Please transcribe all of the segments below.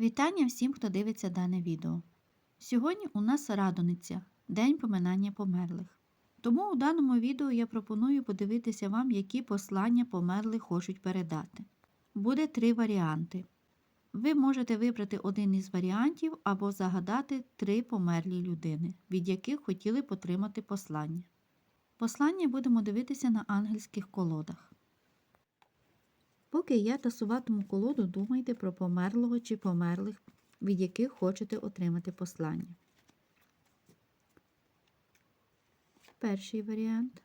Вітання всім, хто дивиться дане відео. Сьогодні у нас Радониця День поминання померлих. Тому у даному відео я пропоную подивитися вам, які послання померлих хочуть передати. Буде три варіанти. Ви можете вибрати один із варіантів або загадати три померлі людини, від яких хотіли б отримати послання. Послання будемо дивитися на ангельських колодах. Поки я тасуватиму колоду, думайте про померлого чи померлих, від яких хочете отримати послання. Перший варіант.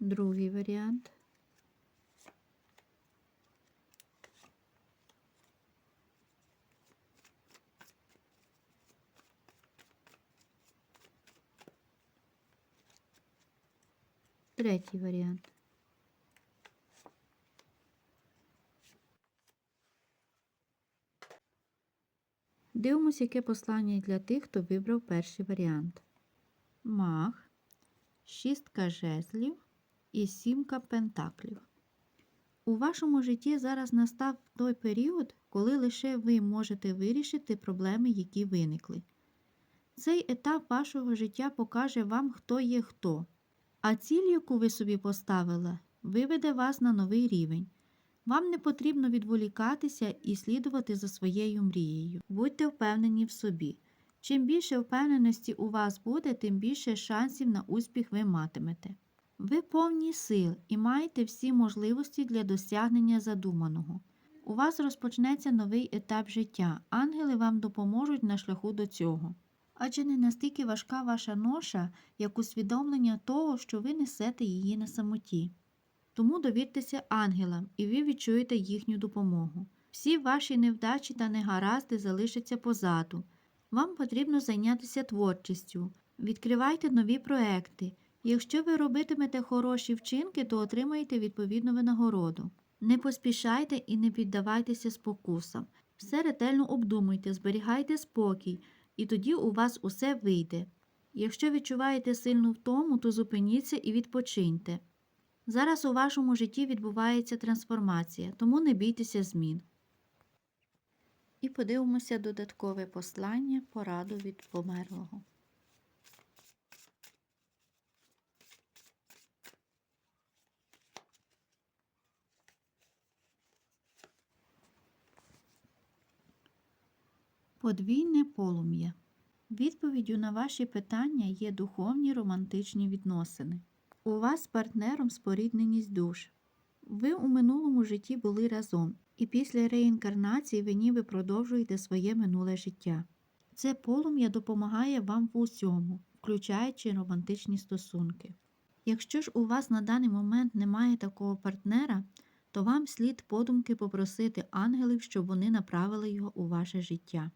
Другий варіант. Третій варіант. Дивимося, яке послання для тих, хто вибрав перший варіант. Мах, шістка жезлів і сімка пентаклів. У вашому житті зараз настав той період, коли лише ви можете вирішити проблеми, які виникли. Цей етап вашого життя покаже вам, хто є хто. А ціль, яку ви собі поставили, виведе вас на новий рівень. Вам не потрібно відволікатися і слідувати за своєю мрією. Будьте впевнені в собі. Чим більше впевненості у вас буде, тим більше шансів на успіх ви матимете. Ви повні сил і маєте всі можливості для досягнення задуманого. У вас розпочнеться новий етап життя. Ангели вам допоможуть на шляху до цього. Адже не настільки важка ваша ноша, як усвідомлення того, що ви несете її на самоті. Тому довіртеся ангелам, і ви відчуєте їхню допомогу. Всі ваші невдачі та негаразди залишаться позаду. Вам потрібно зайнятися творчістю, відкривайте нові проекти. Якщо ви робитимете хороші вчинки, то отримаєте відповідну винагороду. Не поспішайте і не піддавайтеся спокусам. Все ретельно обдумуйте, зберігайте спокій і тоді у вас усе вийде. Якщо відчуваєте сильну втому, то зупиніться і відпочиньте. Зараз у вашому житті відбувається трансформація, тому не бійтеся змін. І подивимося додаткове послання, пораду від померлого. Подвійне полум'я. Відповіддю на ваші питання є духовні романтичні відносини. У вас з партнером спорідненість душ. Ви у минулому житті були разом, і після реінкарнації ви ніби продовжуєте своє минуле життя. Це полум'я допомагає вам в усьому, включаючи романтичні стосунки. Якщо ж у вас на даний момент немає такого партнера, то вам слід подумки попросити ангелів, щоб вони направили його у ваше життя.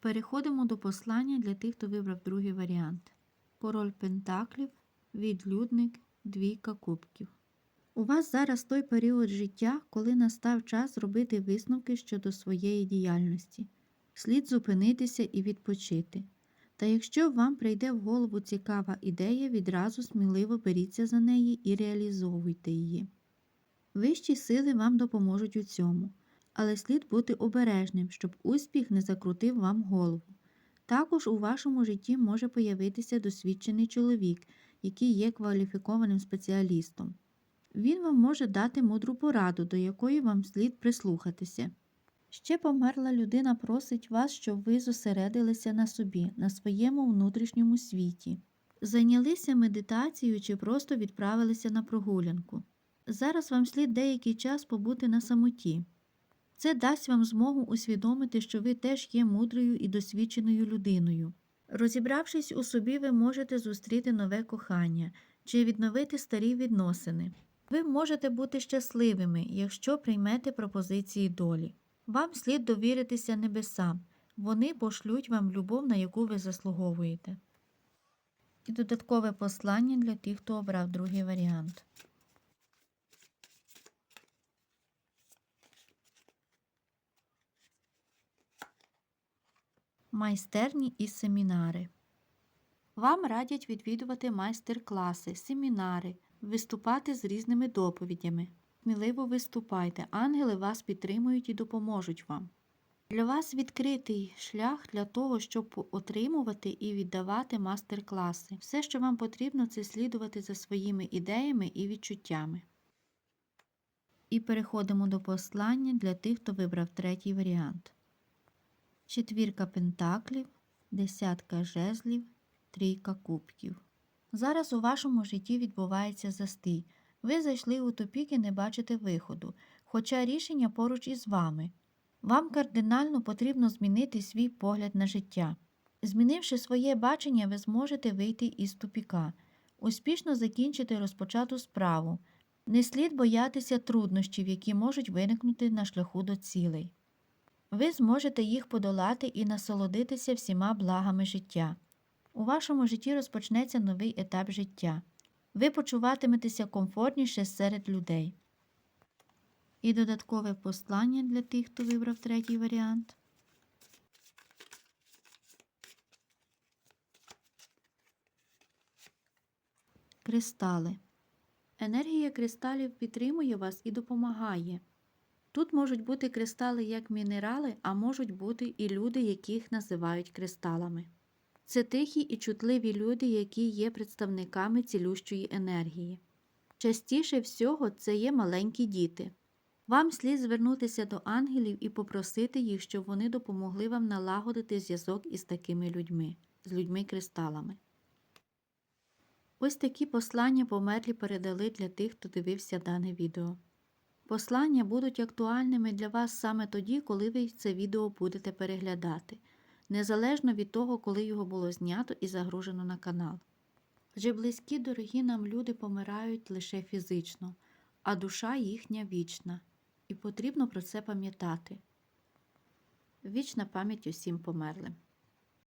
Переходимо до послання для тих, хто вибрав другий варіант. Король Пентаклів, відлюдник, двійка кубків. У вас зараз той період життя, коли настав час зробити висновки щодо своєї діяльності. Слід зупинитися і відпочити. Та якщо вам прийде в голову цікава ідея, відразу сміливо беріться за неї і реалізовуйте її. Вищі сили вам допоможуть у цьому але слід бути обережним, щоб успіх не закрутив вам голову. Також у вашому житті може появитися досвідчений чоловік, який є кваліфікованим спеціалістом. Він вам може дати мудру пораду, до якої вам слід прислухатися. Ще померла людина просить вас, щоб ви зосередилися на собі, на своєму внутрішньому світі, зайнялися медитацією чи просто відправилися на прогулянку. Зараз вам слід деякий час побути на самоті. Це дасть вам змогу усвідомити, що ви теж є мудрою і досвідченою людиною. Розібравшись у собі, ви можете зустріти нове кохання чи відновити старі відносини. Ви можете бути щасливими, якщо приймете пропозиції долі. Вам слід довіритися небесам, вони пошлють вам любов, на яку ви заслуговуєте. І додаткове послання для тих, хто обрав другий варіант. Майстерні і семінари. Вам радять відвідувати майстер-класи, семінари, виступати з різними доповідями. Сміливо виступайте, ангели вас підтримують і допоможуть вам. Для вас відкритий шлях для того, щоб отримувати і віддавати мастер-класи. Все, що вам потрібно, це слідувати за своїми ідеями і відчуттями. І переходимо до послання для тих, хто вибрав третій варіант. Четвірка пентаклів, десятка жезлів, трійка кубків. Зараз у вашому житті відбувається застій. Ви зайшли у тупік і не бачите виходу, хоча рішення поруч із вами. Вам кардинально потрібно змінити свій погляд на життя. Змінивши своє бачення, ви зможете вийти із тупіка, успішно закінчити розпочату справу. Не слід боятися труднощів, які можуть виникнути на шляху до цілей. Ви зможете їх подолати і насолодитися всіма благами життя. У вашому житті розпочнеться новий етап життя. Ви почуватиметеся комфортніше серед людей. І додаткове послання для тих, хто вибрав третій варіант. Кристали. Енергія кристалів підтримує вас і допомагає. Тут можуть бути кристали як мінерали, а можуть бути і люди, яких називають кристалами. Це тихі і чутливі люди, які є представниками цілющої енергії. Частіше всього це є маленькі діти. Вам слід звернутися до ангелів і попросити їх, щоб вони допомогли вам налагодити зв'язок із такими людьми, з людьми-кристалами. Ось такі послання померлі передали для тих, хто дивився дане відео. Послання будуть актуальними для вас саме тоді, коли ви це відео будете переглядати, незалежно від того, коли його було знято і загружено на канал. Адже близькі дорогі нам люди помирають лише фізично, а душа їхня вічна, і потрібно про це пам'ятати. Вічна пам'ять усім померлим.